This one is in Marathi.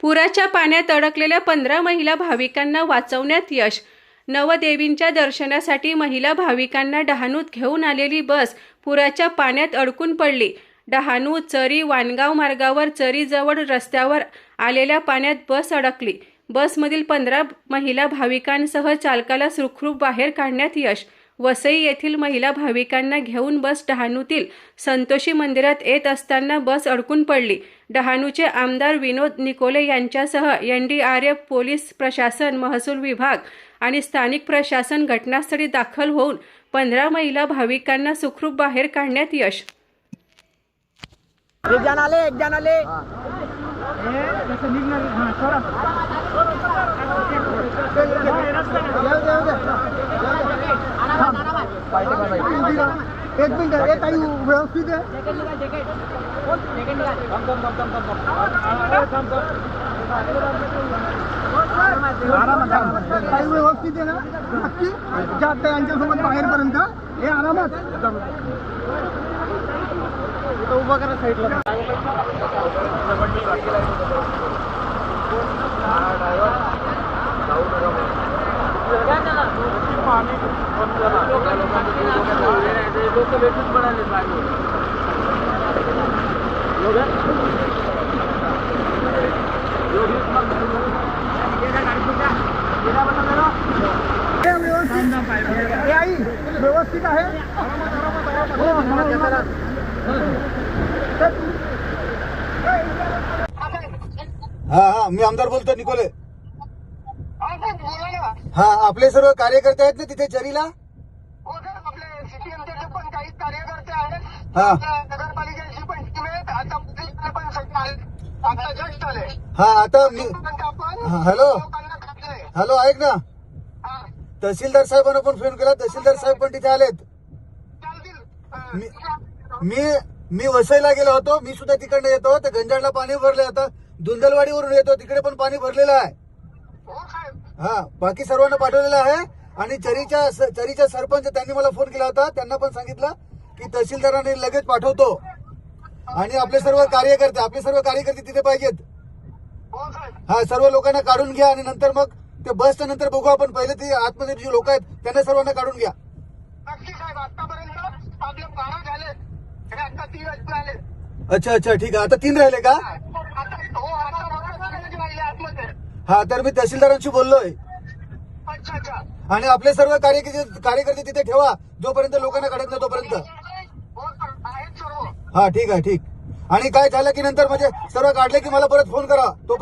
पुराच्या पाण्यात अडकलेल्या पंधरा महिला भाविकांना वाचवण्यात यश. नवदेवींच्या दर्शनासाठी महिला भाविकांना डहाणूत घेऊन आलेली बस पुराच्या पाण्यात अडकून पडली. डहाणू चरी वाणगाव मार्गावर चरीजवळ रस्त्यावर आलेल्या पाण्यात बस अडकली. बसमधील पंधरा महिला भाविकांसह चालकाला सुखरूप बाहेर काढण्यात यश. वसई येथील महिला भाविकांना घेऊन बस डहाणूतील संतोषी मंदिरात येत असताना बस अडकून पडली. डहाणूचे आमदार विनोद निकोले यांच्यासह N D R F police प्रशासन महसूल विभाग आणि स्थानिक प्रशासन घटनास्थळी दाखल होऊन पंधरा महिला भाविकांना सुखरूप बाहेर काढण्यात यश. एक जण आले एक जण आले. एक मिनिट एक काही व्यवस्थित आहे. काही व्यवस्थित आहे ना? नक्की? ज्या आता यांच्यासोबत बाहेरपर्यंत. हे आरामात. उभा करा साईडला. आई व्यवस्थित आहे हा हा मी आमदार बोलतो निकोले. हा आपले सर्व कार्यकर्ते आहेत ना तिथे आहेत. हा. आपल्या नगरपालिकेची पण टीम आहेत. आता मुलींचे पण सगळे आहेत. आता जस्ट आले हा आता मी पण आपण हा, हॅलो. लोकांना. हॅलो ऐक ना. हा. तहसीलदार साहेबांना पण फोन केला. तहसीलदार साहेब पण तिथे आलेत. चालतील. अं, मी मी मी वसईला गेलो होतो. मी सुद्धा तिकडनं येतो. तर गंजाडला पाणी भरले आता. धुंदलवाडीवरून येतो. तिकडे पण पाणी भरलेलं आहे. हा बाकी सर्वांना पाठवलेलं आहे. आणि चरीच्या चरीच्या सरपंच त्यांनी मला फोन केला होता. त्यांना पण सांगितलं की तहसीलदारांनी लगेच पाठवतो. आणि आपले सर्व कार्यकर्ते आपले सर्व कार्यकर्ते तिथे पाहिजेत. हो सर्व लोकांना काढून घ्या आणि नंतर मग ते बसच्या नंतर बघू आपण. पहिले ते आतमध्ये जे लोक आहेत त्यांना सर्वांना काढून घ्या. आतापर्यंत अच्छा अच्छा ठीक आहे. आता तीन राहिले का आता हो आता बघा तीनच राहिले आतमध्ये हा तर मी तहसीलदारांशी बोललोय. आणि आपले सर्व कार्यकर्ते कार्यकर्ते तिथे ठेवा जोपर्यंत लोकांना काढत नाही तोपर्यंत. हा ठीक आहे ठीक. आणि काय झालं की नंतर म्हणजे सर्व काढले की मला परत फोन करा. तो